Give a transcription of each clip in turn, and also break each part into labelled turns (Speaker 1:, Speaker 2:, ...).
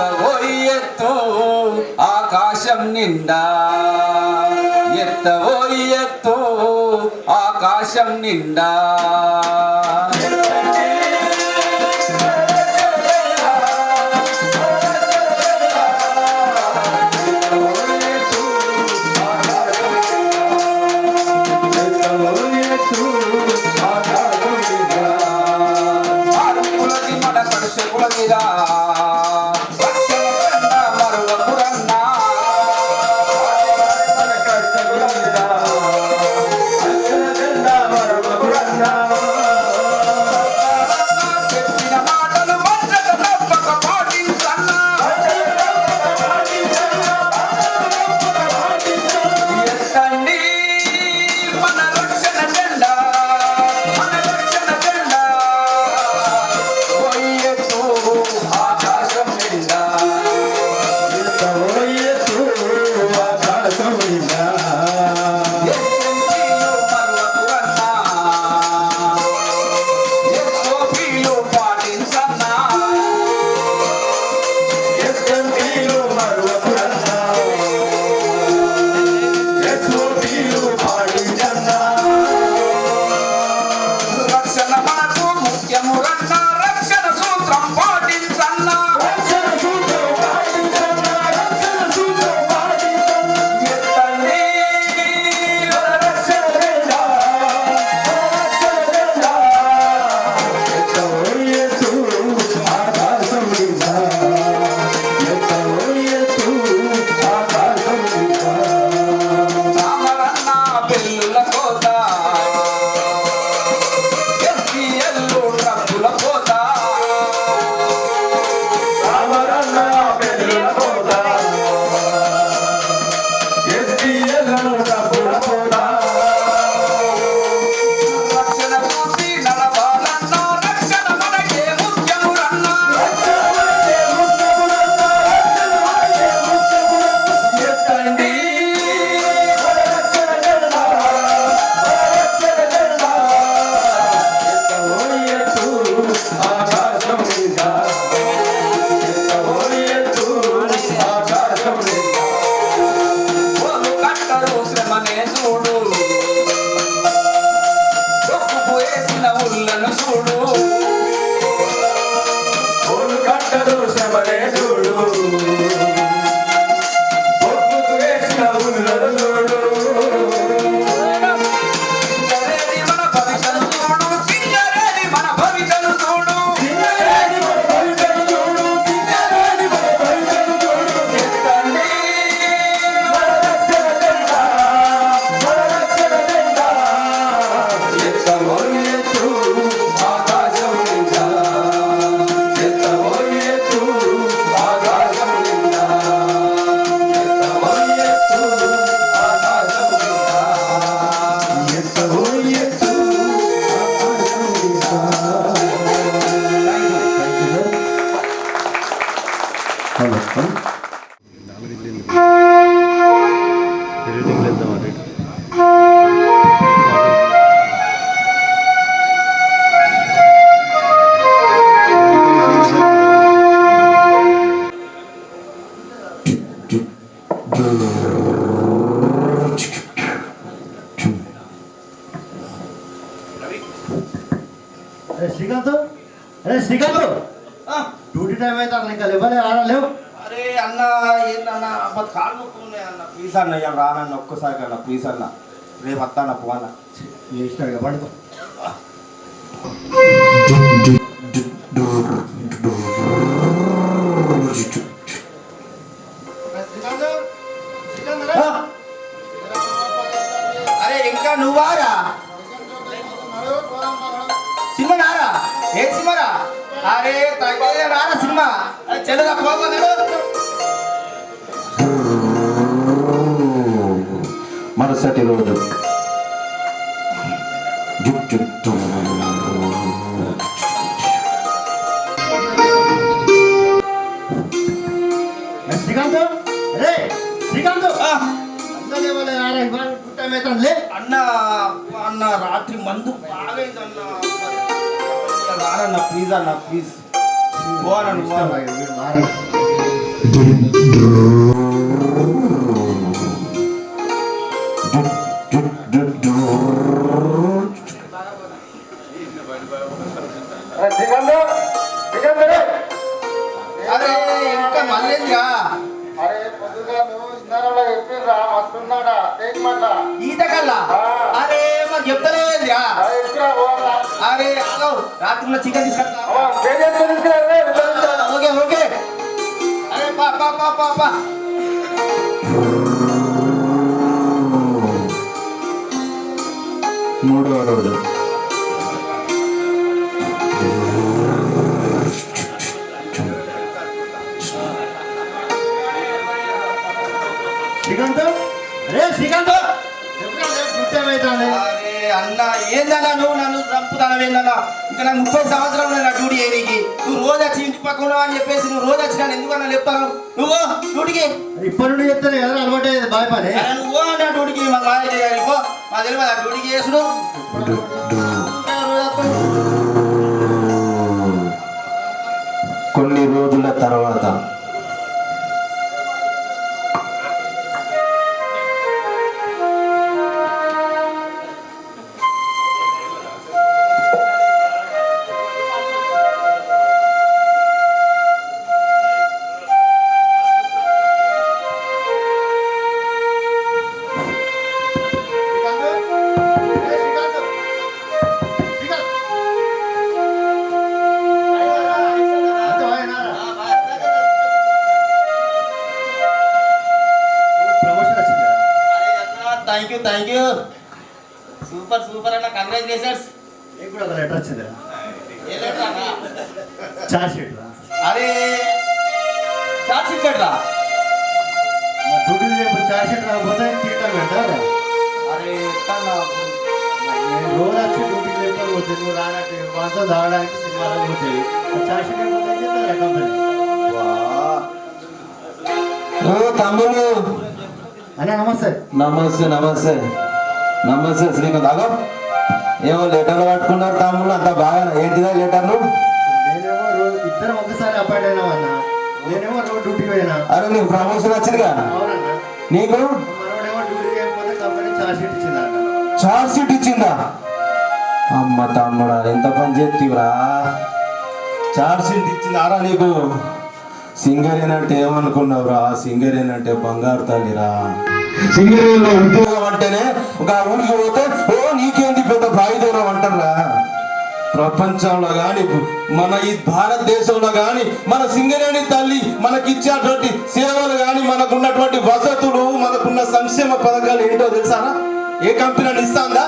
Speaker 1: ఎత్తవోయెత్తో ఆకాశం నిండా ఎత్తవోయెత్తో ఆకాశం నిండా
Speaker 2: ఒక్కసారి అన్న ప్లీజ్ అన్న. రేపు వస్తాను అప్పు అన్న అరే ఇంకా నువ్వారా సింహనారా ఏ సింహరా అరే తగ్గేదే రారా
Speaker 1: మరుసటి రోజు.
Speaker 2: అన్న అన్న రాత్రి మందు బాగైందన్న. రానన్న ప్లీజ్ అన్న ప్లీజ్ పోనన్న అన్న ఏందన్నా నువ్వు నన్ను చంపుతానవేందన్నా ఇంకా నాకు ముప్పై సంవత్సరాలు ఉన్నాయి నా డ్యూటీ చేయడానికి నువ్వు రోజు వచ్చి ఇంటి పక్కన అని చెప్పేసి నువ్వు రోజు వచ్చి నన్ను ఎందుకన్నా చెప్తాను? నువ్వు డ్యూటీకి.
Speaker 3: ఇప్పటి నుండి చెప్తాను కదా అలవాటు అయ్యేది? బాయ్ పని.
Speaker 2: అరే నువ్వు నా డ్యూటీకి మాకు మాయ చేయాలి పో. మా తెలియదు ఆ డ్యూటీకి చేసుడు
Speaker 4: కొన్ని రోజుల తర్వాత
Speaker 2: సూపర్ అన్న కంగ్రాచులేషన్స్
Speaker 3: నీకు కూడా ఒక లెటర్ వచ్చిందా
Speaker 2: ఏ letter అన్న
Speaker 3: చార్జ్ షీట్ రా
Speaker 2: అరే చార్జ్ షీట్ రా
Speaker 3: మరి డ్యూటీ చేయప్పుడు చార్జ్ షీట్ రాకపోతే తీయటం పెడతారా
Speaker 2: అరే ఎట్టన్నా?
Speaker 3: రోజు వచ్చి డ్యూటీ నువ్వు రానట్టు మాతో పోతుంది చార్జ్ షీట్ కంపెనీ
Speaker 4: తమ్ముడు.
Speaker 3: నమస్తే.
Speaker 4: నమస్తే నమస్తే. నమస్తే శ్రీకాంత్ అగో ఏమో లెటర్లు పట్టుకున్నారు తమ్ముడు అంత బాగా ఏంటిదా లెటర్లు?
Speaker 3: నేనేమో రోజు ఇద్దరం ఒకసారి అపాయింట్ అయినాం అన్న. నేనేమో రోజు డ్యూటీకి పోయినా.
Speaker 4: అరే నీకు ప్రమోషన్ వచ్చిందిగా? నీకు?
Speaker 3: చార్జ్ షీట్
Speaker 4: ఇచ్చిందా? అమ్మ తమ్ముడా ఎంత పని చేతివరా చార్జ్ షీట్ ఇచ్చిందారా నీకు? సింగరేన్ అంటే ఏమనుకున్నావురా? సింగరేన్ అంటే బంగారు తల్లిరా. సింగరేణిలో ఉద్యోగం అంటేనే ఒక ఊరికి పోతే ఓ నీకేంది పెద్ద బాయిదూరం అంటారా ప్రపంచంలో కానీ మన ఈ భారతదేశంలో కానీ మన సింగరేణి తల్లి మనకిచ్చేటువంటి సేవలు కానీ మనకున్నటువంటి వసతులు మనకున్న సంక్షేమ పథకాలు ఏంటో తెలుసారా ఏ కంపెనీ ఇస్తాందా?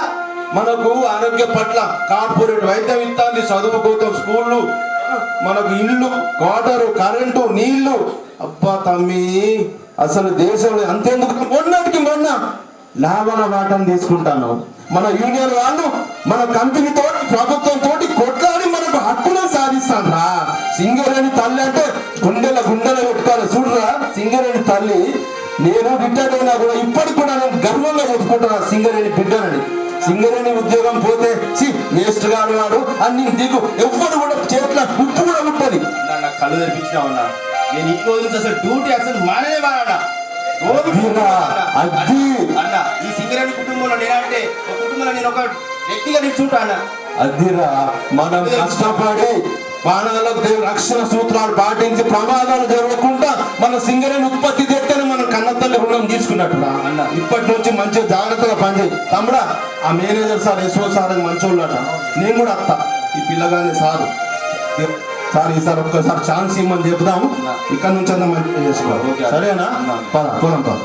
Speaker 4: మనకు ఆరోగ్య పట్ల కార్పొరేట్ వైద్యం ఇస్తాంది చదువు కోసం స్కూళ్ళు మనకు ఇల్లు వాటరు కరెంటు నీళ్ళు అబ్బా తమ్మి! అసలు దేశంలో అంతేందుకు? మొన్నటికి మొన్న లాభాల వాటం తీసుకుంటాను. మన యూనియన్ వాళ్ళు మన కంపెనీతో ప్రభుత్వం తోటి కొట్లాడి మనకు హక్కులను సాధిస్తానరా సింగరేణి తల్లి అంటే గుండెల గుండెల పెట్టుకోవాలి చూడరా సింగరేణి తల్లి నేను రిటైర్డ్ అయినా కూడా ఇప్పటికి కూడా నేను గర్వంగా చెప్పుకుంటున్నా సింగరేణి బిడ్డనని. సింగరేణి ఉద్యోగం పోతే సి వేస్ట్ గాడు వాడు అన్ని దిగు. ఎవ్వరు కూడా చేతిలో ఉప్పు కూడా ఉంటుంది
Speaker 2: నాకు కళ్ళు తెప్పించినా ఉన్నా నేను ఈ రోజు నుంచి అసలు డ్యూటీ అసలు మానే మానన్నా రోజు
Speaker 4: అద్దిరా, అద్ది.
Speaker 2: అన్న ఈ సింగరేణి కుటుంబంలో నేనంటే ఒక కుటుంబంలో నేను ఒక వ్యక్తిగా నిల్చుంటా అన్న.
Speaker 4: అదిరా మనం కష్టపడి ప్రాణాలకు రక్షణ సూత్రాలు పాటించి ప్రమాదాలు జరగకుండా మన సింగరేణి ఉత్పత్తి తెస్తేనే మనం కన్నతల్లి రుణం తీసుకున్నట్టురా. అన్న. ఇప్పటి నుంచి మంచిగా జాగ్రత్తగా పనిచేయి. తమ్ముడా ఆ మేనేజర్ సార్ ఎస్ఓ సార్ మంచోళ్ళట. నేను కూడా అత్త. ఈ పిల్లగాని సారు. సార్ ఈసారి ఒక్కసారి ఛాన్స్ ఇమ్మని చెప్దాము. ఇక్కడ నుంచి అంతా మంచిగా చేసుకోవాలి. సరేనా? పద పోదాం పద.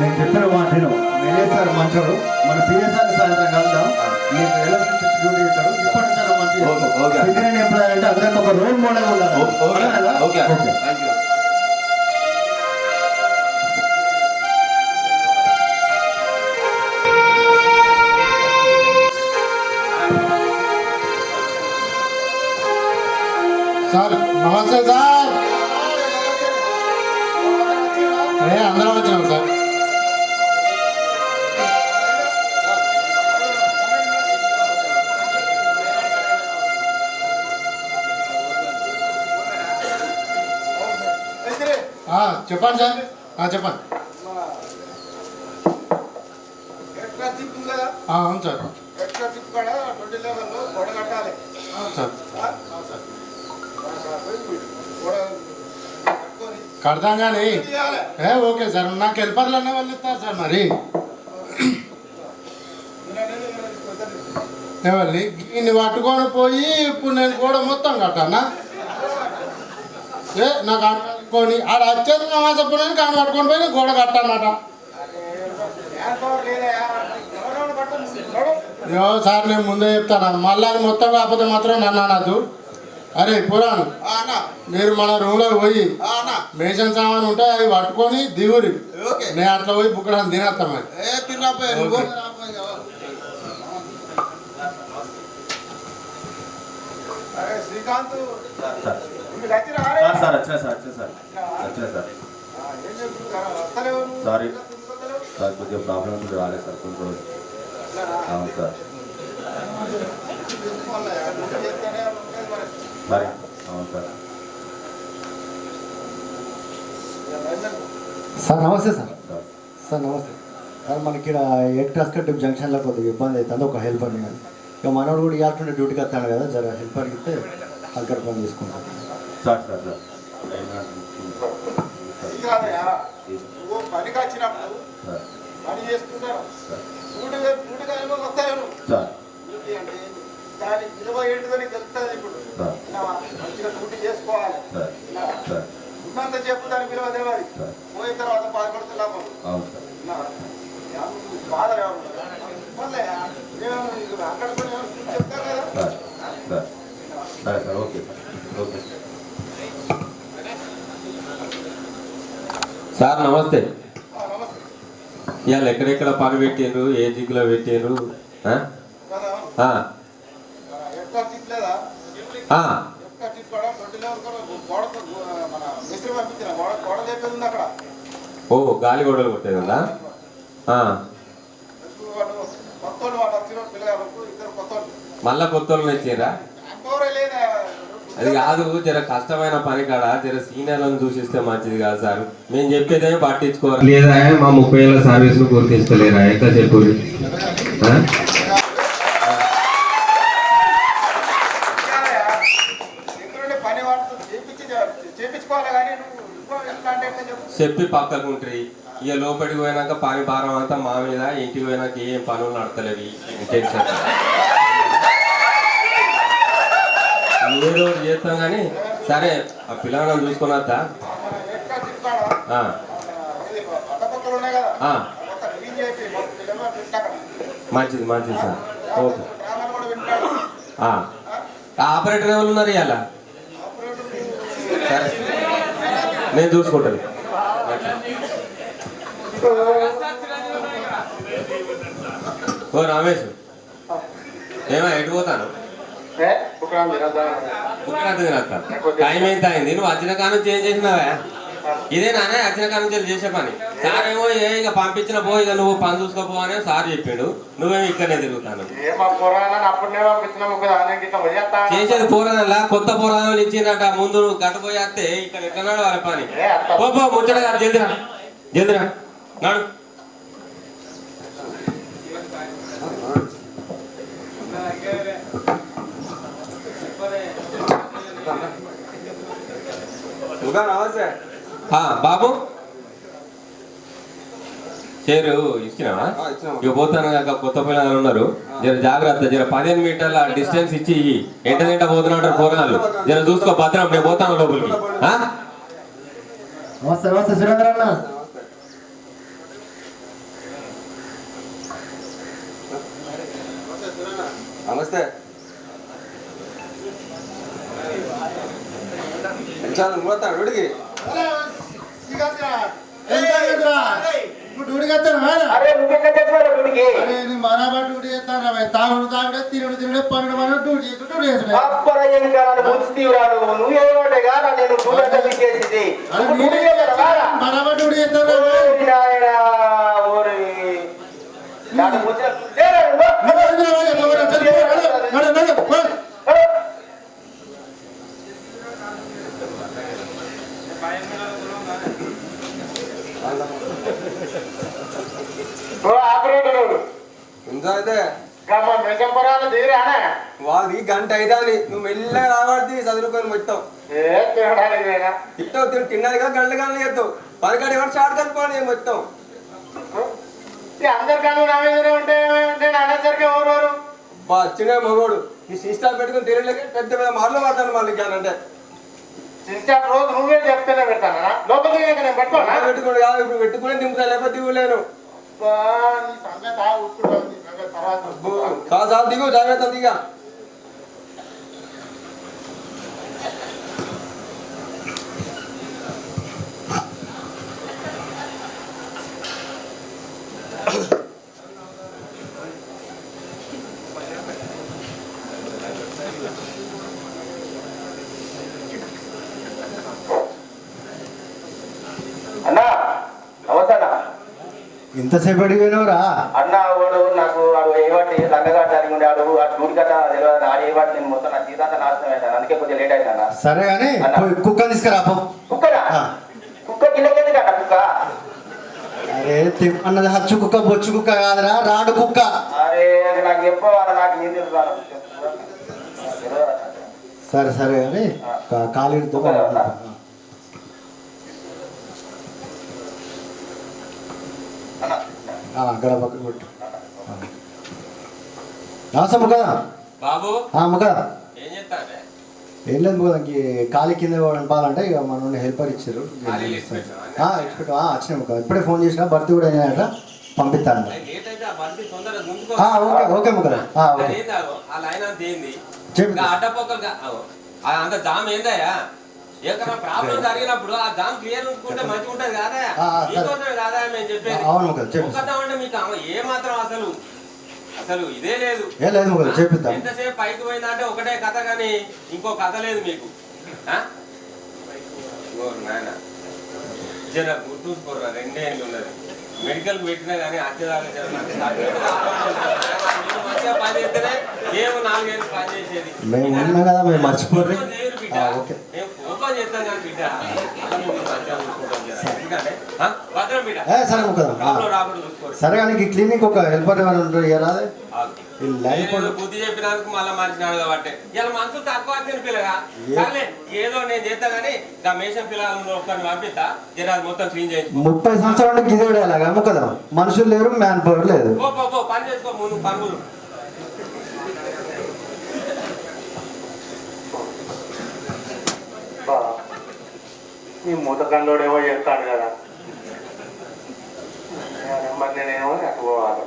Speaker 3: నేను చెప్పిన మాట నేను మేనేజర్ మంచోడు. మన పిఎస్ఆర్ సాయంత్రం కలుద్దాం. మీకు ఎలక్ట్రిసిటీ డ్యూటీ ఇప్పటి ఎంప్లాయ్ అంటే అందరికి ఒక రోల్ మోడల్ ఉండాలి?
Speaker 2: Okay okay. Thank you
Speaker 5: sir నమస్తే సార్. ఏ అందరం వచ్చినాం సార్.
Speaker 6: చెప్పండి సార్. చెప్పండి. అవును సార్.
Speaker 7: ట్వంటీ లెవెల్లో గోడ కట్టాలి.
Speaker 6: అవును సార్. కడతాం కానీ ఏ ఓకే సార్. నాకు హెల్పర్లు అన్న వాళ్ళు ఇస్తారు సార్ మరి. ఎవరిని? ఇన్ని పట్టుకొని పోయి ఇప్పుడు నేను కూడా మొత్తం కట్టానా ఏ నాకు అనుకొని. ఆడ వచ్చేది నా చెప్పడానికి కాని పట్టుకొని పోయి గోడ కట్టానట సార్ నేను ముందే చెప్తాను. మళ్ళీ అది మొత్తం కాకపోతే మాత్రం నన్ను అనద్దు. అరే పురాణం.
Speaker 7: అన్న
Speaker 6: మీరు మన రూమ్లోకి పోయి
Speaker 7: అన్న
Speaker 6: మేషన్ సామాన్ ఉంటే అవి పట్టుకొని దిగురి.
Speaker 7: ఓకే.
Speaker 6: నేను అట్లా పోయి బుక్కడానికి తినేస్తాం మరి.
Speaker 7: ఏ తిన్నాపోయి నువ్వు
Speaker 6: ఓకే.
Speaker 7: రాపోయి అరే శ్రీకాంత్. మీకు వచ్చిన ఆరే?
Speaker 8: సార్ సార్ వచ్చిన సార్ వచ్చిన సార్. వచ్చిన సార్.
Speaker 7: ఆ, ఏం చెప్తున్నారు వస్తలేవు నువ్వు?
Speaker 8: సారీ.
Speaker 7: ఇంకా తిరుగుతలేవు?
Speaker 8: సార్ కొద్దిగా ప్రాబ్లం ఉంది రాలేదు సార్ కొన్ని రోజులు అవును సార్
Speaker 7: తీసుకోవాలా? నువ్వు చేస్తేనే ఉంటుంది మరి.
Speaker 8: సారీ అవును సార్
Speaker 7: సార్ నమస్తే సార్.
Speaker 8: సార్
Speaker 7: సార్ నమస్తే. సార్ మనకి ఇక్కడ ఎయిట్ కస్కట్ జంక్షన్లో కొద్దిగా ఇబ్బంది అవుతుంది ఒక హెల్పర్ కానీ. ఇక మనోడు కూడా ఇవ్వాల్సిన డ్యూటీకి వస్తాడు కదా జర హెల్పర్ ఇస్తే అక్కడ పని తీసుకుంటాం
Speaker 8: సార్ సార్ సార్.
Speaker 7: పనికి వచ్చినప్పుడు పని దాని విలువ తెలుస్తుంది ఇప్పుడు? మంచిగా డ్యూటీ చేసుకోవాలి.
Speaker 8: సార్
Speaker 7: విన్నావా?
Speaker 8: సార్
Speaker 7: ఉన్నంత చెప్పు దాని విలువ తెలియదు.
Speaker 8: సార్
Speaker 7: పోయిన తర్వాత బాధపడుతున్నాము బాధ కదా.
Speaker 8: Okay sir. ఓకే.
Speaker 9: సార్ నమస్తే.
Speaker 7: ఆ, నమస్తే.
Speaker 9: ఇవాళ ఎక్కడెక్కడ పని పెట్టారు ఏ జిగ్లో పెట్టారు ఓ గాలి గోడలు కొట్టేది
Speaker 7: వాళ్ళు
Speaker 9: మళ్ళా కొత్త వాళ్ళని ఇచ్చారా అది కాదు జర కష్టమైన పని కాడ? జర సీనియర్లను చూసిస్తే మంచిది కాదు సార్. మేము చెప్పేదేమో పట్టించుకోవాలి లేదా మా ముప్పై ఏళ్ళ సర్వీస్ గుర్తించలేరా ఎట్లా చెప్పు ఆ?
Speaker 7: దగ్గరుండి పని వాడుతూ చేపించి చేపించుకోవాలి కానీ నువ్వు ఇంకో ఎట్లా అంటే ఎట్లా చెప్పు.
Speaker 9: పక్కకు ఉంటాయి ఇక లోపలికి పోయినాక పని భారం అంతా మా మీద ఇంటికి పోయినాక ఏం పనులు నడతలేవి? టెన్షన్ ఏదో ఒకటి చేస్తాం కానీ సరే ఆ పిల్లలను చూసుకున్న మంచిది మంచిది సార్. ఓకే. ఆపరేటర్ ఎవరు ఉన్నారు ఇవాళ సరే. నేను చూసుకుంటాను. ఓ రమేష్ ఏమో ఎటు పోతాను? తినత్తా టైం ఎంత అయింది? నువ్వు వచ్చిన కాను చేంజ్ చేసినావా? ఇదే నానే వచ్చిన కాను నుంచి చేసే పని. సార్ ఏమో ఏ ఇక పంపించిన పో ఇక నువ్వు పని చూసుకోపో అని సార్ చెప్పిండు. నువ్వేమో ఇక్కడనే తిరుగుతాను. చేసేది పోరాదల్లా కొత్త పోరాదాలు ఇచ్చిందట. ముందు నువ్వు గట్టపోయేస్తే ఇక్కడ ఎట్లా వాళ్ళ పని? పో పో ముచ్చట కాదు జల్దిరా జల్దిరా నాడు.
Speaker 2: నమస్తే
Speaker 9: ఆ, బాబు. చేరు ఇచ్చినావా? ఇక పోతాను కాక కొత్త పిల్లలు ఉన్నారు. జర జాగ్రత్త జర పదిహేను మీటర్ల డిస్టెన్స్ ఇచ్చి. ఎంట తింట పోతున్నట్టు పోరాలు జర చూసుకో భద్రం నేను పోతాను లోపలికి?
Speaker 7: నమస్తే నమస్తే సురేంద్ర అన్న.
Speaker 2: నమస్తే. చాలా పోతాను
Speaker 6: తాగుడు తాగుడే తిరుడు తిరుడే పన్నెండు మన డ్యూటీ డ్యూటీ
Speaker 3: డ్యూటీ
Speaker 6: చేస్తాను
Speaker 5: మెజంపరాలు తీరానే
Speaker 1: వాళ్ళది గంట అవుతుంది నువ్వు మెల్లగా రాబడి చదువుకొని మొత్తం.
Speaker 5: ఏ తినడానికి నేనా
Speaker 1: ఇట్టవు తిని తిన్నదిగా గంటల గంటలు ఎత్తు పదకొండు ఎవరు కలుపుకోండి నేను మొత్తం.
Speaker 5: నా ఉంటే నేను అనేసరికి ఎవరెవరు?
Speaker 1: బా చిన్న మగోడు. ఈ సిస్టమ్ పెట్టుకుని తిరగలేక పెద్ద పెద్ద మాటలు మాట్లాడు మళ్ళీ అంటే.
Speaker 5: సిస్టర్ రోజు నువ్వే చెప్తేనే పెడతానా? లోపలికి వెళ్ళక నేను పెట్టుకోనా?
Speaker 1: పెట్టుకోండి కాదు ఇప్పుడు పెట్టుకుని దింపుతా లేకపోతే దిగులేను
Speaker 5: సంగతి ఆ ఉట్టుకుంటుంది, నీ సంగతి తర్వాత చూసుకుంటా.
Speaker 1: కాదు చాలు దిగు జాగ్రత్త దిగా
Speaker 2: అన్నా నమస్తే అన్న
Speaker 3: ఇంతసేపు అడిగిపోయినవరా
Speaker 2: అన్న వాడు నాకు వాడు ఏవాటి లంగగాటానికి ఉండే వాడు ఆ డూడి కట్ట తెలియదు ఆడు ఏవాటి నేను మొత్తం నా జీవితాంతా నాశనం అయింది అందుకే కొంచెం లేట్ అయింది అన్న.
Speaker 3: సరే కానీ పోయి కుక్కని తీసుకురా పో.
Speaker 2: కుక్కనా
Speaker 3: ఆ.
Speaker 2: కుక్క కిందకెందుకు అన్న కుక్క?
Speaker 3: అరే అన్నది హచ్చు కుక్క బొచ్చు కుక్క కాదురా రాడు కుక్క.
Speaker 2: అరే నాకు చెప్పవాలా నాకు ఏం తెలుసు.
Speaker 3: సరే సరే కానీ కాలితో అక్కడ పక్కన పెట్టు. నమస్తే ముఖ.
Speaker 9: బాబు.
Speaker 3: ముఖ.
Speaker 9: ఏం
Speaker 3: ఏం లేదు ముఖ కాలి కింద పంపాలంటే ఇక మన హెల్పర్ ఇచ్చారు. ఆ, వచ్చినాయి ముఖ. ఇప్పుడే ఫోన్ చేసిన భర్తీ కూడా అయినాయట పంపిస్తాను. ఓకే ఓకే ముఖ. ఆ, ఓకే. చెప్పు.
Speaker 9: అంత జామ్ ఏందయ్యా? ఏకన్నా ప్రాబ్లం జరిగినప్పుడు ఆ క్లియర్ ఉంచుకుంటే మంచిగా ఉంటది కాదా. మీకోసమే కాదా మేము చెప్పేది?
Speaker 3: అవును
Speaker 9: మీకు ఏ మాత్రం అసలు అసలు ఇదే లేదు.
Speaker 3: ఏ లేదు ముఖ చెప్పిద్దాం.
Speaker 9: ఎంతసేపు పైకి పోయిందంటే ఒకటే కథ కానీ ఇంకో కథ లేదు మీకు. నాయన. జర గుర్తుంచుకోరా రెండే ఏళ్ళు ఉన్నది. మెడికల్ పెట్టినా కానీ అచ్చేదాకా మేము
Speaker 3: ఉన్నాం కదా మేము మర్చిపోర్రి. ఓకే. ఏ సరే సరే కానీ ఈ క్లినిక్ ఒక హెల్పర్ ఉంటారు
Speaker 9: బుద్ధి చెప్పినందుకు మళ్ళీ కాబట్టి. ఇలా మనసు తక్కువ వచ్చిన పిల్లగా. కానీ ఏదో నేను చేస్తా కానీ ఇంకా మేషన్ పిల్లలు ఒక్కరిని పంపిస్తా. జర అది మొత్తం క్లీన్
Speaker 3: ముప్పై సంవత్సరాలు గిదేడు అలాగా మనుషులు లేరు మ్యాన్ పవర్ లేదు.
Speaker 9: పని చేసుకో ముందు పనులు.
Speaker 5: ఈ మూతకంలోడు ఏమో చెప్తాడు కదా. మరి నేనేమో అటు పోవాలి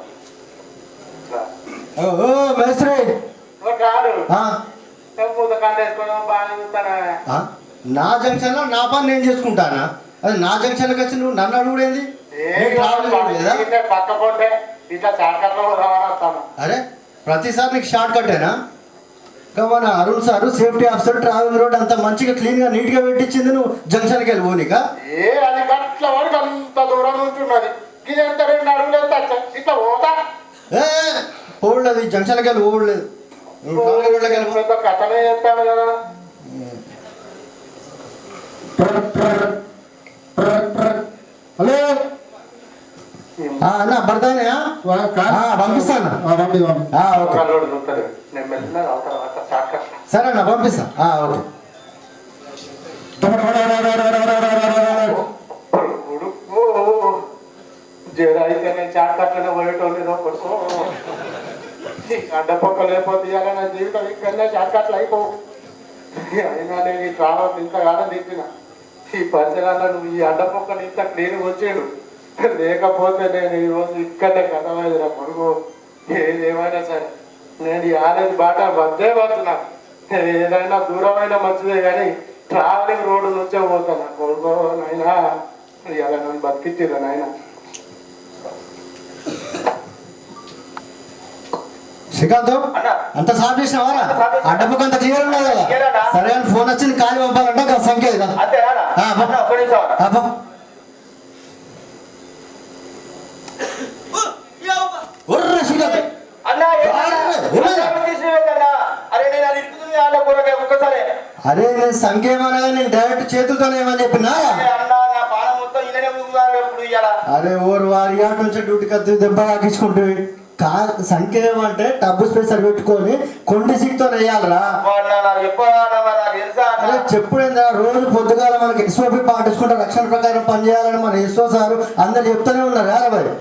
Speaker 5: బాగా చూస్తానా?
Speaker 3: నా జంక్షన్లో నా పని నేను చేసుకుంటానా? అదే నా జంక్షన్కి వచ్చి నువ్వు నన్ను అడుగుడేంది?
Speaker 5: పక్క రవాణా
Speaker 3: అరే ప్రతిసారి నీకు షార్ట్ కట్టేనా మన Arun sir safety officer travel road అంత మంచిగా క్లీన్గా నీట్గా పెట్టించింది నువ్వు జంక్షన్కి వెళ్ళి పోనీకా
Speaker 5: ఏ అది గట్ల వాడికి అంత దూరం నుంచి ఉన్నది. ఇది ఎంత రెండు అడుగులు ఎంత? ఇట్లా పోతా?
Speaker 3: ఏ పోవట్లేదు ఈ జంక్షన్కి వెళ్ళి
Speaker 5: కథనే చెప్తాను కదా.
Speaker 10: హలో?
Speaker 3: ఆ, అన్న ఆ, పంపిస్తాను. ఆ, ఓకే. సరే అన్న పంపిస్తా. ఓకే.
Speaker 5: ఉడుకు జర అయితే నేను షార్ట్కట్లోనే పోయేటోళ్ళు కొడుకో. అడ్డపక్క లేకపోతే ఇవాళ నా జీవితం ఇక్కడనే షార్ట్కట్లు అయిపోవు. అయినా నేను ఈ ట్రావెల్ ఇంతగానో తిప్పిన. ఈ పరిసరాల్లో నువ్వు ఈ అడ్డపక్కని ఇంత క్లీన్ వచ్చాడు. లేకపోతే నేను ఈరోజు ఇక్కడనే కథమైందిరా కొడుకు. ఏదేమైనా సరే. నేను ఈ ఆలయం బాట వద్దే వద్దునా? ఏదైనా దూరమైన మంచిదే కానీ ట్రావెలింగ్ రోడ్డు నుంచే పోతాను. కొడుకో నాయనా ఇలా నన్ను బతికిచ్చిరా నాయనా?
Speaker 3: శ్రీకాంత్
Speaker 2: అన్న.
Speaker 3: అంత సాఫ్ చేసినావారా అడ్డపక్క అంత క్లియర్ ఉన్నది కదా? సరే అని ఫోన్ వచ్చింది ఖాళీ పంపాలంటే ఒక సంఖ్య. అబ్బా ఒర్ర శ్రీకాంత్. అరే
Speaker 2: నేను
Speaker 3: కానీ నేను డైరెక్ట్ చేతులతోనే ఏమని చెప్పినా?
Speaker 2: అరే
Speaker 3: ఓరు వారి ఆట నుంచి డ్యూటీకి వస్తే దెబ్బ తాకించుకుంటే కా సంఖ్య ఏమంటే టబ్బు స్పేసర్ పెట్టుకొని కొండి సిగ్తో వేయాలరా? అరే చెప్పుడేందా రోజు పొద్దుగాల మనకి ఎస్ఓపి పాటించుకుంటే రక్షణ ప్రకారం పనిచేయాలని మన ఎస్ఓ సారు అందరు చెప్తూనే ఉన్నారు మరి?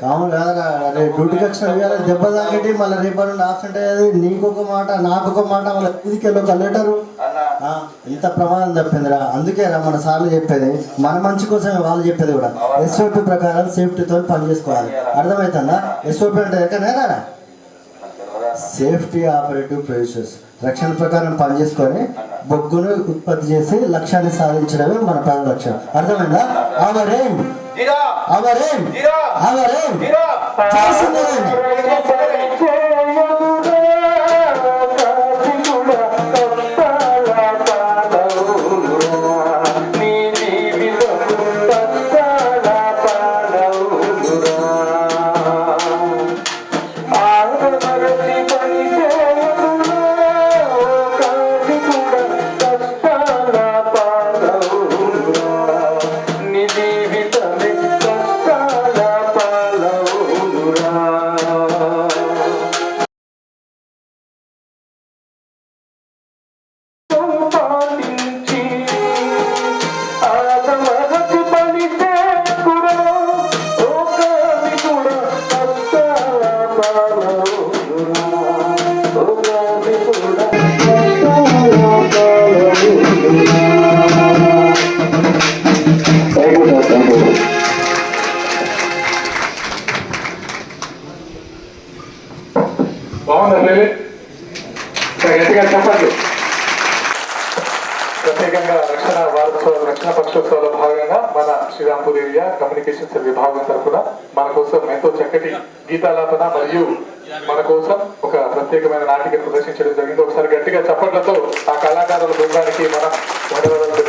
Speaker 3: కావును కాదురా అరే డ్యూటీకి వచ్చిన ఇవాళ దెబ్బ తాకేటి మళ్ళీ రేపటి నుండి ఆబ్సెంట్ అయ్యేది నీకు ఒక మాట నాకు ఒక మాట మళ్ళీ ఇదికి ఒక లెటరు
Speaker 11: అన్న.
Speaker 3: ఆ, ఇంత ప్రమాదం తప్పిందిరా అందుకే రా మన సార్లు చెప్పేది. మన మంచి కోసమే వాళ్ళు చెప్పేది కూడా. ఎస్ఓపి ప్రకారం సేఫ్టీతో పని చేసుకోవాలి అర్థమవుతుందా ఎస్ఓపి అంటే ఎక్కడనే రా సేఫ్టీ ఆపరేటివ్ ప్రొసెస్ రక్షణ ప్రకారం పనిచేసుకొని బొగ్గును ఉత్పత్తి చేసి లక్ష్యాన్ని సాధించడమే మన ప్రధాన లక్ష్యం అర్థమైందా our aim
Speaker 11: zero
Speaker 3: our aim
Speaker 11: zero
Speaker 3: our aim
Speaker 11: zero
Speaker 5: బాగుందండి గట్టిగా చెప్పండి ప్రత్యేకంగా రక్షణ వారోత్సవాలు రక్షణ పక్షోత్సవాల భాగంగా మన శ్రీరాంపూర్ ఏరియా కమ్యూనికేషన్ సెల్ విభాగం తరఫున మన కోసం ఎంతో చక్కటి గీతాలాపన మరియు మన కోసం ఒక ప్రత్యేకమైన నాటిక ప్రదర్శించడం జరిగింది. ఒకసారి గట్టిగా చప్పట్లతో ఆ కళాకారుల బృందానికి మనం ధన్యవాదాలు